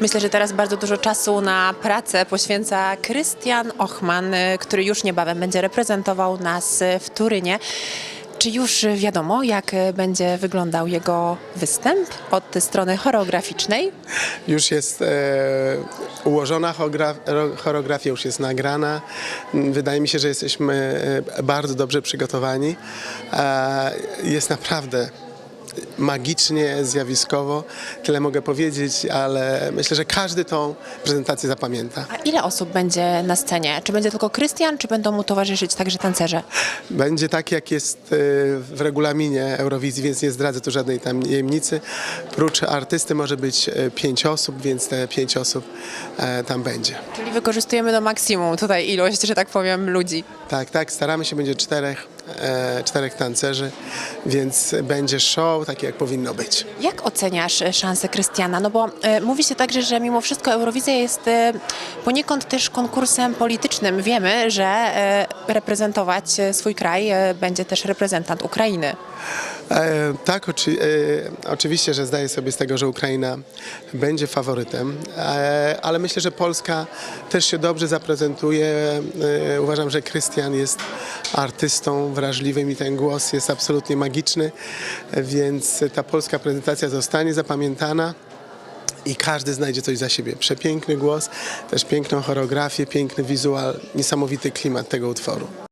Myślę, że teraz bardzo dużo czasu na pracę poświęca Krystian Ochman, y, który już niebawem będzie reprezentował nas w Turynie. Czy już wiadomo, jak będzie wyglądał jego występ od strony choreograficznej? Już jest e, ułożona choreografia, już jest nagrana. Mm, Wydaje mi się, że jesteśmy e, bardzo dobrze przygotowani. E, jest naprawdę magicznie, zjawiskowo. Tyle mogę powiedzieć, ale myślę, że każdy tą prezentację zapamięta. A ile osób będzie na scenie? Czy będzie tylko Krystian, czy będą mu towarzyszyć także tancerze? Będzie tak, jak jest e, w regulaminie Eurowizji, więc nie zdradzę tu żadnej tajemnicy. Prócz artysty może być e, pięć osób, więc te pięć osób e, tam będzie. Czyli wykorzystujemy do maksimum tutaj ilość, że tak powiem, ludzi. Tak, tak, staramy się, będzie czterech, e, czterech tancerzy, więc będzie show takie, jak powinno być. Jak oceniasz e, szanse Krystiana? No bo e, mówi się także, że mimo wszystko Eurowizja jest e, poniekąd też konkursem politycznym. Wiemy, że e, reprezentować e, swój kraj e, będzie też reprezentant Ukrainy. E, tak, oczy, e, oczywiście, że zdaję sobie z tego, że Ukraina będzie faworytem, e, ale myślę, że Polska też się dobrze zaprezentuje. Uważam, że Krystian jest artystą wrażliwym i ten głos jest absolutnie magiczny, więc ta polska prezentacja zostanie zapamiętana. I każdy znajdzie coś za siebie. Przepiękny głos, też piękną choreografię, piękny wizual, niesamowity klimat tego utworu.